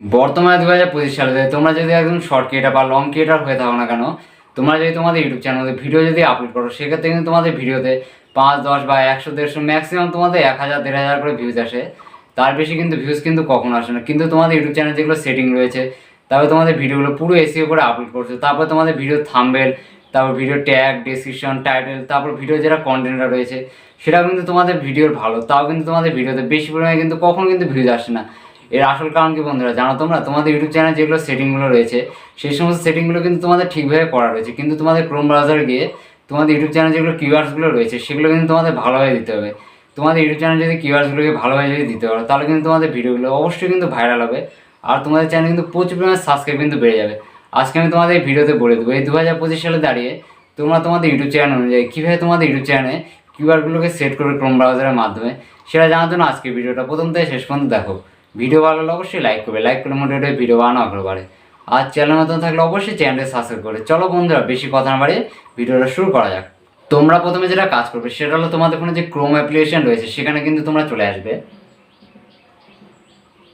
বর্তমানে দু হাজার পঁচিশ সালে তোমরা যদি একদম শর্ট ক্রিয়েটার বা লং ক্রিয়েটার হয়ে থাকো না কেন, তোমরা যদি তোমাদের ইউটিউব চ্যানেলে ভিডিও যদি আপলোড করো, সেক্ষেত্রে কিন্তু তোমাদের ভিডিওতে পাঁচ, দশ বা একশো, দেড়শো ম্যাক্সিমাম তোমাদের এক হাজার, দেড় হাজার করে ভিউজ আসে। তার বেশি কিন্তু ভিউজ কিন্তু কখনো আসে না। কিন্তু তোমাদের ইউটিউব চ্যানেল যেগুলো সেটিং রয়েছে, তারপর তোমাদের ভিডিওগুলো পুরো এসিও করে আপলোড করছ। তারপর তোমাদের ভিডিও থাম্বেল তারপর ভিডিও ট্যাগ ডেসক্রিপশন টাইটেল তারপর ভিডিও যেটা কন্টেন্টটা রয়েছে, সেটাও কিন্তু তোমাদের ভিডিওর ভালো। তাও কিন্তু তোমাদের ভিডিওতে বেশি পরিমাণে কিন্তু কখনো কিন্তু ভিউজ আসে না। এর আসল কারণ কি বন্ধুরা জানো তোমরা? তোমাদের ইউটিউব চ্যানেল যেগুলো সেটিংগুলো রয়েছে, সেই সমস্ত সেটিংগুলো কিন্তু তোমাদের ঠিকভাবে করা রয়েছে। কিন্তু তোমাদের ক্রোম ব্রাউজারে গিয়ে তোমাদের ইউটিউব চ্যানেল যেগুলো কিওয়ার্ডসগুলো রয়েছে, সেগুলো কিন্তু তোমাদের ভালোভাবে দিতে হবে। তোমাদের ইউটিউব চ্যানেল যদি কিওয়ার্ডসগুলোকে ভালোভাবে যদি দিতে পারো, তাহলে কিন্তু তোমাদের ভিডিওগুলো অবশ্যই কিন্তু ভাইরাল হবে। আর তোমাদের চ্যানেল কিন্তু প্রচুর পরিমাণে সাবস্ক্রাইব কিন্তু বেড়ে যাবে। আজকে আমি তোমাদের এই ভিডিওতে বলে দেবো, এই দু হাজার পঁচিশ সালে দাঁড়িয়ে তোমরা তোমাদের ইউটিউব চ্যানেল অনুযায়ী কীভাবে তোমাদের ইউটিউব চ্যানেলে কিউআরগুলোকে সেট করবে ক্রোম ব্রাউজারের মাধ্যমে, সেটা জানার জন্য আজকে ভিডিওটা প্রথম থেকে শেষ পর্যন্ত দেখো। ভিডিও ভালো লাগলে অবশ্যই লাইক করবে লাইক করলে মোটামুটি ভিডিও বানানো আগ্রহ বাড়ে। আর চ্যানেল মতন থাকলে অবশ্যই চ্যানেলটি সাবস্ক্রাইব করে। চলো বন্ধুরা, বেশি কথা না বাড়িয়ে ভিডিওটা শুরু করা যাক। তোমরা প্রথমে যেটা কাজ করবে, সেটা হলো তোমাদের ফোনে যে ক্রোম অ্যাপ্লিকেশন রয়েছে, সেখানে কিন্তু তোমরা চলে আসবে।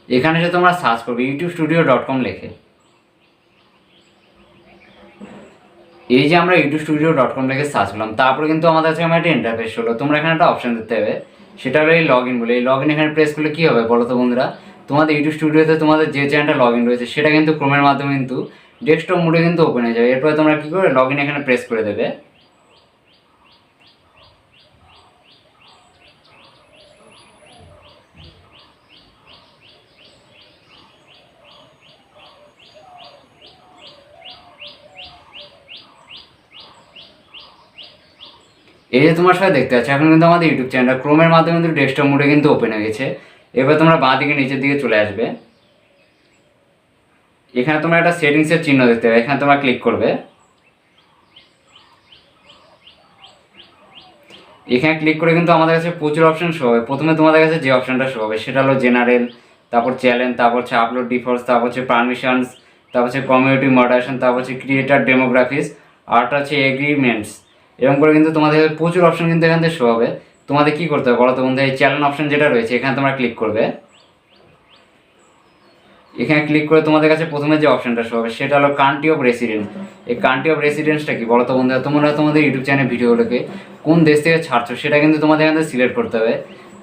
এখানে এসে তোমরা সার্চ করবে ইউটিউব স্টুডিও ডট কম লেখে। এই যে আমরা ইউটিউব স্টুডিও ডট কম লিখে সার্চ করলাম, তারপরে কিন্তু আমাদের কাছে আমার একটা ইন্টারফেস হলো। তোমরা এখানে একটা অপশান দিতে হবে সেটা হলো এই লগ ইন বলে। এই লগ ইন এখানে প্রেস করলে কী হবে বলো তো বন্ধুরা? তোমাদের ইউটিউব স্টুডিওতে তোমাদের যে চ্যানেলটা লগ ইন রয়েছে, সেটা কিন্তু ক্রোমের মাধ্যমে কিন্তু ডেস্কটপ মোডে কিন্তু ওপেন হয়ে যাবে। এরপরে তোমরা কী করে লগ ইন এখানে প্রেস করে দেবে। এই যে তোমার সাথে দেখতে পাচ্ছ, এখন কিন্তু আমাদের ইউটিউব চ্যানেলটা ক্রোমের মাধ্যমে কিন্তু ডেস্কটপ মোডে কিন্তু ওপেন হয়ে গেছে। এবার তোমরা বাঁ দিকে নিচের দিকে চলে আসবে। এখানে তোমরা একটা সেটিংসের চিহ্ন দেখতে পাবে, এখানে তোমরা ক্লিক করবে। এখানে ক্লিক করে কিন্তু আমাদের কাছে প্রচুর অপশান শো হবে। প্রথমে তোমাদের কাছে যে অপশানটা শো হবে, সেটা হলো জেনারেল তারপর চ্যালেঞ্জ তারপর হচ্ছে আপলোড ডিফল্টস তারপর হচ্ছে পারমিশনস তারপর হচ্ছে কমিউনিটি মডারেশন তারপর হচ্ছে ক্রিয়েটার ডেমোগ্রাফিস আরটা হচ্ছে এগ্রিমেন্টস এরকম করে কিন্তু তোমাদের প্রচুর অপশন কিন্তু এখান থেকে শো হবে। তোমাদের কী করতে হবে বলো তো বন্ধু? এই চ্যানেল অপশন যেটা রয়েছে, এখানে তোমরা ক্লিক করবে। এখানে ক্লিক করে তোমাদের কাছে প্রথমে যে অপশনটা শো হবে, সেটা হলো কান্ট্রি অফ রেসিডেন্স এই কান্ট্রি অফ রেসিডেন্সটা কি? বলো তো বন্ধুরা তোমরা তোমাদের ইউটিউব চ্যানেল ভিডিওগুলোকে কোন দেশ থেকে ছাড়ছো, সেটা কিন্তু তোমাদের এখান থেকে সিলেক্ট করতে হবে।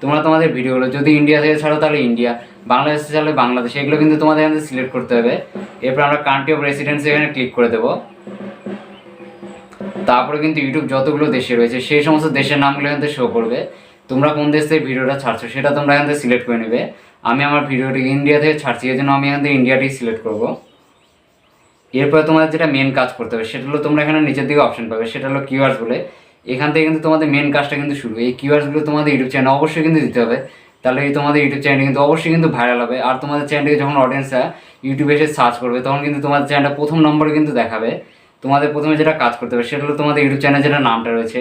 তোমরা তোমাদের ভিডিওগুলো যদি ইন্ডিয়া থেকে ছাড়ো, তাহলে ইন্ডিয়া বাংলাদেশে ছাড়লে বাংলাদেশ, এগুলো কিন্তু তোমাদের এখান থেকে সিলেক্ট করতে হবে। এরপর আমরা কান্ট্রি অফ রেসিডেন্স এখানে ক্লিক করে দেবো। তারপরে কিন্তু ইউটিউব যতগুলো দেশে রয়েছে, সেই সমস্ত দেশের নামগুলো থেকে শো করবে। তোমরা কোন দেশ থেকে ভিডিওটা ছাড়ছো সেটা তোমরা এখান থেকে সিলেক্ট করে নেবে। আমি আমার ভিডিওটি ইন্ডিয়া থেকে ছাড়ছি এই জন্য আমি এখান থেকে ইন্ডিয়াটি সিলেক্ট করব। এরপরে তোমাদের যেটা মেন কাজ করতে হবে, সেটা হলো তোমরা এখানে নিচের দিকে অপশন পাবে, সেটা হলো কিওয়ার্ডস বলে। এখান থেকে কিন্তু তোমাদের মেন কাজটা কিন্তু শুরু, এই কিওয়ার্ডসগুলো তোমাদের ইউটিউব চ্যানেল অবশ্যই কিন্তু দিতে হবে। তাহলে এই তোমাদের ইউটিউব চ্যানেল কিন্তু অবশ্যই কিন্তু ভাইরাল হবে। আর তোমাদের চ্যানেলকে যখন অডিয়েন্সরা ইউটিউবে এসে সার্চ করবে, তখন কিন্তু তোমাদের চ্যানেলটা প্রথম নম্বরে কিন্তু দেখাবে। তোমাদের প্রথমে যেটা কাজ করতে হবে, সেটা হলো তোমাদের ইউটিউব চ্যানেল যেটা নামটা রয়েছে,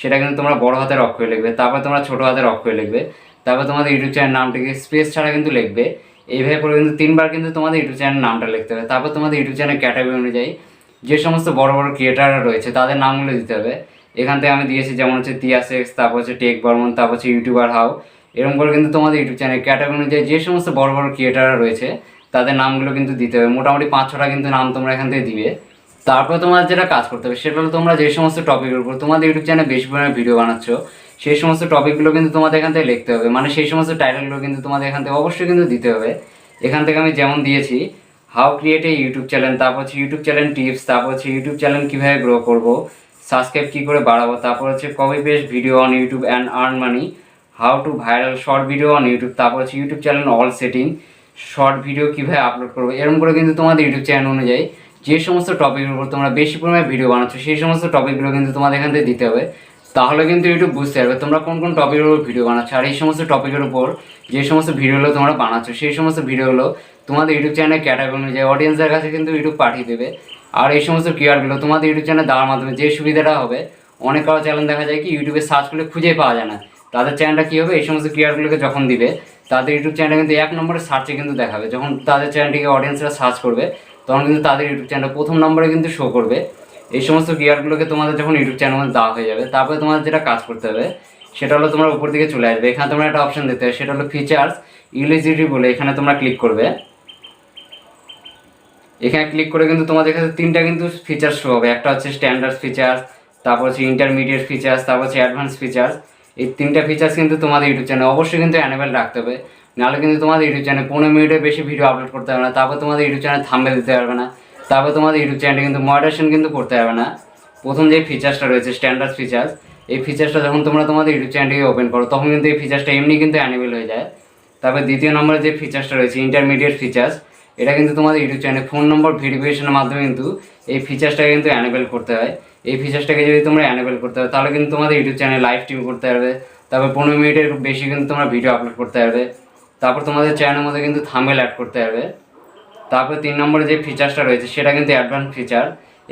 সেটা কিন্তু তোমরা বড় হাতের অক্ষরে লিখবে, তারপর তোমরা ছোটো হাতের অক্ষরে লিখবে, তারপর তোমাদের ইউটিউব চ্যানেল নামটিকে স্পেস ছাড়া কিন্তু লিখবে, এইভাবে করে কিন্তু তিনবার কিন্তু তোমাদের ইউটিউব চ্যানেল নামটা লিখতে হবে, তারপর তোমাদের ইউটিউব চ্যানেল ক্যাটাগরি অনুযায়ী যে সমস্ত বড় বড় ক্রিয়েটাররা রয়েছে, তাদের নামগুলো দিতে হবে, এখান থেকে আমি দিয়েছি যেমন হচ্ছে তিয়াসেক্স তারপর হচ্ছে টেক বর্মন, তারপর হচ্ছে ইউটিউবার হাও, এরকম করে কিন্তু তোমাদের ইউটিউব চ্যানেল ক্যাটাগরি অনুযায়ী যে সমস্ত বড় বড় ক্রিয়েটাররা রয়েছে, তাদের নামগুলো কিন্তু দিতে হবে, মোটামুটি পাঁচ ছটা কিন্তু নাম তোমরা এখান থেকে দিবে। তারপর তোমার যেটা কাজ করতে হবে, সেটা হলো তোমরা যে সমস্ত টপিকের উপর, তোমাদের ইউটিউব চ্যানেলে বেশি পরিমাণে ভিডিও বানাচ্ছ, সেই সমস্ত টপিকগুলো কিন্তু তোমাদের এখান থেকে লিখতে হবে। মানে সেই সমস্ত টাইটেলগুলো কিন্তু তোমাদের এখান থেকে অবশ্যই কিন্তু দিতে হবে। এখান থেকে আমি যেমন দিয়েছি how create a YouTube channel তারপর হচ্ছে ইউটিউব চ্যানেল টিপস তারপর হচ্ছে ইউটিউব চ্যানেল কীভাবে গ্রো করব সাবস্ক্রাইব কী করে বাড়াবো, তারপর হচ্ছে copy paste video on YouTube and earn money how to viral short video on YouTube তারপর হচ্ছে YouTube channel all setting short video কীভাবে আপলোড করব, এরকম করে কিন্তু তোমাদের ইউটিউব চ্যানেল অনুযায়ী যে সমস্ত টপিকের উপর তোমরা বেশি পরিমাণে ভিডিও বানাচ্ছো, সেই সমস্ত টপিকগুলো কিন্তু তোমাদের এখান থেকে দিতে হবে। তাহলে কিন্তু ইউটিউব বুঝতে পারবে তোমরা কোন কোন টপিকের উপর ভিডিও বানাচ্ছো, আর এই সমস্ত টপিকের উপর যে সমস্ত ভিডিওগুলো তোমরা বানাচ্ছো, সেই সমস্ত ভিডিওগুলো তোমাদের ইউটিউব চ্যানেলে ক্যাটাগরি অনুযায়ী অডিয়েন্সের কাছে কিন্তু ইউটিউব পাঠিয়ে দেবে। আর এই সমস্ত কিওয়ার্ডগুলো তোমাদের ইউটিউব চ্যানেল দেওয়ার মাধ্যমে যে সুবিধাটা হবে, অনেক কারও চ্যানেল দেখা যায় কি ইউটিউবে সার্চ করলে খুঁজে পাওয়া যায় না। তাদের চ্যানেলটা কী হবে? এই সমস্ত কিওয়ার্ডগুলোকে যখন দিবে, তাদের ইউটিউব চ্যানেলটা কিন্তু এক নম্বরে সার্চে কিন্তু দেখাবে। যখন তাদের চ্যানেলটিকে অডিয়েন্সরা সার্চ করবে তখন কিন্তু তাদের ইউটিউব চ্যানেল প্রথম নম্বরে কিন্তু শো করবে। এই সমস্ত গিয়ারগুলোকে তোমাদের যখন ইউটিউব চ্যানেলে দেওয়া হয়ে যাবে, তারপরে তোমাদের যেটা কাজ করতে হবে, সেটা হলো তোমরা উপর দিকে চলে আসবে। এখানে তোমরা একটা অপশন দিতে হবে সেটা হলো ফিচার্স ইলিজিটি বলে, এখানে তোমরা ক্লিক করবে। এখানে ক্লিক করে কিন্তু তোমাদের কাছে তিনটা কিন্তু ফিচার্স শো হবে। একটা হচ্ছে স্ট্যান্ডার্ড ফিচার্স তারপর হচ্ছে ইন্টারমিডিয়েট ফিচার্স তারপর হচ্ছে অ্যাডভান্স ফিচার্স এই তিনটা ফিচার্স কিন্তু তোমাদের ইউটিউব চ্যানেল অবশ্যই কিন্তু অ্যানেবেল রাখতে হবে। নাহলে কিন্তু তোমাদের ইউটিউব চ্যানেল পনেরো মিনিটের বেশি ভিডিও আপলোড করতে পারবে না, তারপর তোমাদের ইউটিউব চ্যানেল থাম্বে দিতে পারবে না, তারপর তোমাদের ইউটিউব চ্যানেলে কিন্তু মডারেশন কিন্তু করতে পারবে না। প্রথম যে ফিচার্সটা রয়েছে স্ট্যান্ডার্ড ফিচার্স এই ফিচার্সটা যখন তোমরা তোমাদের ইউটিউব চ্যানেলটিকে ওপেন করো, তখন কিন্তু এই ফিচার্সটা এমনি কিন্তু অ্যানেবেল হয়ে যায়। তারপর দ্বিতীয় নম্বরে যে ফিচার্সটা রয়েছে ইন্টারমিডিয়েট ফিচার্স এটা কিন্তু তোমাদের ইউটিউব চ্যানেলে ফোন নম্বর ভেরিফিকেশনের মাধ্যমে কিন্তু এই ফিচার্সটাকে কিন্তু অ্যানেবেল করতে হয়। এই ফিচার্সটাকে যদি তোমরা অ্যানেবেল করতে হয়, তাহলে কিন্তু তোমাদের ইউটিউব চ্যানেলে লাইভ স্ট্রিম করতে পারবে। তারপর পনেরো মিনিটের বেশি কিন্তু তোমরা ভিডিও আপলোড করতে পারবে। তারপর তোমাদের চ্যানেলের মধ্যে কিন্তু থাম্বেল অ্যাড করতে হবে। তারপরে তিন নম্বরে যে ফিচার্সটা রয়েছে, সেটা কিন্তু অ্যাডভান্স ফিচার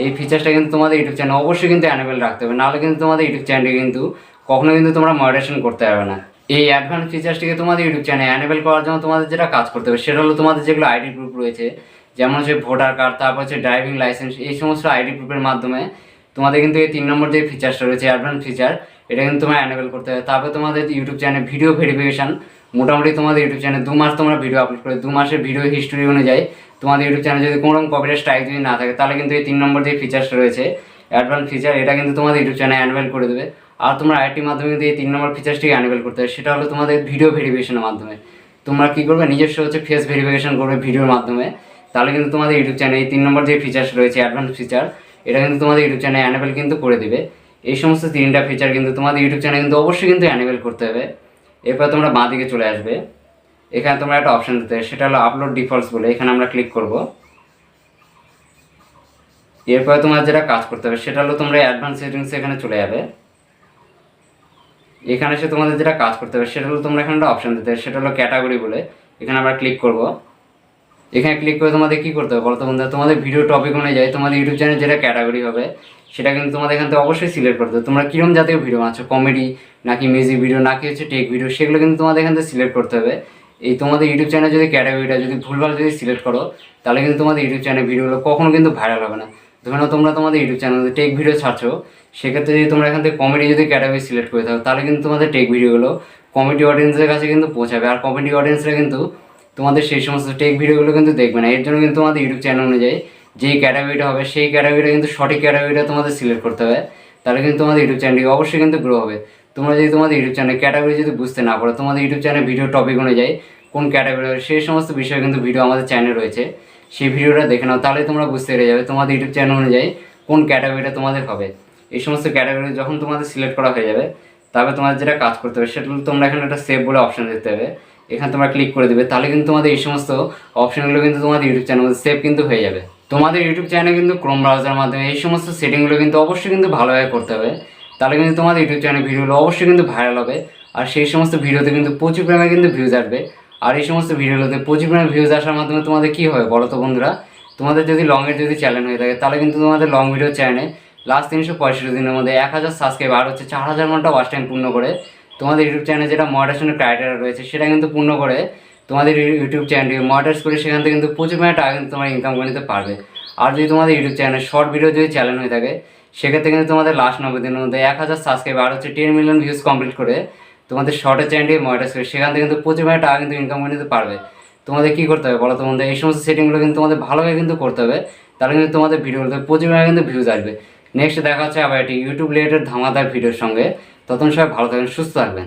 এই ফিচার্সটা কিন্তু তোমাদের ইউটিউব চ্যানেল অবশ্যই কিন্তু অ্যানেবেল রাখতে হবে। নাহলে কিন্তু তোমাদের ইউটিউব চ্যানেলে কিন্তু কখনো কিন্তু তোমরা মডারেশন করতে পারবে না। এই অ্যাডভান্স ফিচার্সটিকে তোমাদের ইউটিউব চ্যানেল অ্যানেবেল করার জন্য তোমাদের যেটা কাজ করতে হবে, সেটা হলো তোমাদের যেগুলো আইডি প্রুফ রয়েছে, যেমন হচ্ছে ভোটার কার্ড তারপর হচ্ছে ড্রাইভিং লাইসেন্স এই সমস্ত আইডি প্রুফের মাধ্যমে তোমাদের কিন্তু এই তিন নম্বর যে ফিচার্সটা রয়েছে অ্যাডভান্স ফিচার এটা কিন্তু তোমরা অ্যানেবেল করতে হবে। তারপরে তোমাদের ইউটিউব চ্যানেল ভিডিও ভেরিফিকেশন মোটামুটি তোমাদের ইউটিউব চ্যানেল দু মাস তোমরা ভিডিও আপলোড করে। দু মাসের ভিডিও হিস্টোরি অনুযায়ী তোমাদের ইউটিউব চ্যানেল যদি কোনো রকম স্ট্রাইক যদি না থাকে, তাহলে কিন্তু এই তিন নম্বর যে ফিচার্সটা রয়েছে অ্যাডভান্স ফিচার এটা কিন্তু তোমাদের ইউটিউব চ্যানেল অ্যানুয়াল করে দেবে। আর তোমরা আইটির মাধ্যমে কিন্তু এই তিন নম্বর ফিচার্সটিকে অ্যানুয়াল করতে হবে। সেটা হলো তোমাদের ভিডিও ভেরিফিকেশনের মাধ্যমে। তোমরা কী করবে? নিজস্ব হচ্ছে ফেস ভেরিফিকেশন করবে ভিডিওর মাধ্যমে। তাহলে কিন্তু তোমাদের ইউটিউব চ্যানেল এই তিন নম্বর যে ফিচার্স রয়েছে অ্যাডভান্স ফিচার এটা কিন্তু তোমাদের ইউটিউব চ্যানেল অ্যানেবেল কিন্তু করে দেবে। এই সমস্ত তিনটা ফিচার কিন্তু তোমাদের ইউটিউব চ্যানেল কিন্তু অবশ্যই কিন্তু অ্যানেবেল করতে হবে। এরপর তোমরা বাঁ দিকে চলে আসবে। এখানে তোমরা একটা অপশন দিতে সেটা হলো আপলোড ডিফল্টস বলে, এখানে আমরা ক্লিক করব। এরপরে তোমার যেটা কাজ করতে হবে, সেটা হলো তোমরা অ্যাডভান্স সেটিংস এখানে চলে যাবে। এখানে এসে তোমাদের যেটা কাজ করতে হবে, সেটা হলো তোমরা এখানে একটা অপশন দিতে সেটা হলো ক্যাটাগরি বলে। এখানে আমরা ক্লিক করব। এখানে ক্লিক করে তোমাদের কি করতে হবে বলো তো বন্ধুরা? তোমাদের ভিডিও টপিক অনুযায়ী তোমাদের ইউটিউব চ্যানেল যেটা ক্যাটাগরি হবে সেটা কিন্তু তোমাদের এখান থেকে অবশ্যই সিলেক্ট করতে হবে তোমরা কীরকম জাতীয় ভিডিও বানাচ্ছো? কমেডি নাকি মিউজিক ভিডিও নাকি হচ্ছে টেক ভিডিও সেগুলো কিন্তু তোমাদের এখান থেকে সিলেক্ট করতে হবে। এই তোমাদের ইউটিউব চ্যানেল যদি ক্যাটাগরিটা যদি ভুলভাল যদি সিলেক্ট করো, তাহলে কিন্তু তোমাদের ইউটিউব চ্যানেল ভিডিওগুলো কখনো কিন্তু ভাইরাল হবে না। ধরে নাও তোমরা তোমাদের ইউটিউব চ্যানেলে টেক ভিডিও ছাড়ছো, সেক্ষেত্রে যদি তোমরা এখান থেকে কমেডি যদি ক্যাটাগরি সিলেক্ট করে থাকো, তাহলে কিন্তু তোমাদের টেক ভিডিওগুলো কমেডি অডিয়েন্সের কাছে কিন্তু পৌঁছাবে। আর কমেডি অডিয়েন্সরা কিন্তু তোমাদের সেই সমস্ত টেক ভিডিওগুলো কিন্তু দেখবে না। এর জন্য কিন্তু তোমাদের ইউটিউব চ্যানেল অনুযায়ী যেই ক্যাটাগরিটা হবে, সেই ক্যাটাগরিটা কিন্তু সঠিক ক্যাটাগরিটা তোমাদের সিলেক্ট করতে হবে। তাহলে কিন্তু তোমাদের ইউটিউব চ্যানেলটি অবশ্যই কিন্তু গ্রো হবে। তোমরা যদি তোমাদের ইউটিউব চ্যানেল ক্যাটাগরি যদি বুঝতে না পারো, তোমাদের ইউটিউব চ্যানেল ভিডিও টপিক অনুযায়ী কোন ক্যাটাগরি হবে, সেই সমস্ত বিষয়ে কিন্তু ভিডিও আমাদের চ্যানেল রয়েছে। সেই ভিডিওটা দেখে নাও, তাহলে তোমরা বুঝতে পেরে যাবে তোমাদের ইউটিউব চ্যানেল অনুযায়ী কোন ক্যাটাগরিটা তোমাদের হবে। এই সমস্ত ক্যাটাগরি যখন তোমাদের সিলেক্ট করা হয়ে যাবে তারপরে তোমাদের যেটা কাজ করতে হবে, সেটা তোমরা এখানে একটা সেভ বলে অপশান দিতে হবে এখানে তোমরা ক্লিক করে দেবে, তাহলে কিন্তু তোমাদের এই সমস্ত অপশানগুলো কিন্তু তোমাদের ইউটিউব চ্যানেল সেভ কিন্তু হয়ে যাবে। তোমাদের ইউটিউব চ্যানেলে কিন্তু ক্রোম ব্রাউজার মাধ্যমে এই সমস্ত সেটিংগুলো কিন্তু অবশ্যই কিন্তু ভালোভাবে করতে হবে। তাহলে কিন্তু তোমাদের ইউটিউব চ্যানেল ভিডিওগুলো অবশ্যই কিন্তু ভাইরাল হবে। আর সেই সমস্ত ভিডিওতে কিন্তু প্রচুর পরিমাণে কিন্তু ভিউজ আসবে। আর এই সমস্ত ভিডিওগুলোতে প্রচুর পরিমাণে ভিউজ আসার মাধ্যমে তোমাদের কী হবে বলো তো বন্ধুরা? তোমাদের যদি লংয়ের যদি চ্যানেল হয়ে থাকে, তাহলে কিন্তু তোমাদের লং ভিডিও চ্যানেলে লাস্ট তিনশো পঁয়ষট্টি দিনের মধ্যে এক হাজার সাবস্ক্রাইব আর হচ্ছে চার হাজার ঘণ্টা ওয়াচ টাইম পূর্ণ করে তোমাদের ইউটিউব চ্যানেলে যেটা মডারেশনের ক্রাইটেরিয়া রয়েছে, সেটা কিন্তু পূর্ণ করে তোমাদের ইউটিউব চ্যানেলটি মডারেট করে সেখান থেকে কিন্তু প্রচুর পরিমাণে টাকা কিন্তু তোমরা ইনকাম করে নিতে পারবে। আর যদি তোমাদের ইউটিউব চ্যানেলে শর্ট ভিডিও যদি চ্যানেল হয়ে থাকে, সেক্ষেত্রে কিন্তু তোমাদের লাস্ট নব্বই দিনের মধ্যে এক হাজার সাবস্ক্রাইব আর হচ্ছে টেন মিলিয়ন ভিউজ কমপ্লিট করে তোমাদের শর্টের চ্যানেলটি মডারেট করে সেখান থেকে কিন্তু প্রচুর পরিমাণে টাকা কিন্তু ইনকাম করে নিতে পারবে। তোমাদের কী করতে হবে বলো তোমাদের এই সমস্ত সেটিংগুলো কিন্তু তোমাদের ভালোভাবে কিন্তু করতে হবে। তাহলে কিন্তু তোমাদের ভিডিওগুলোতে প্রচুর পরিমাণে কিন্তু ভিউজ আসবে। নেক্সট দেখা হচ্ছে আবার একটি ইউটিউব রিলেটেড ধামাদার ভিডিওর সঙ্গে। তখন সবাই ভালো থাকবেন, সুস্থ থাকবেন।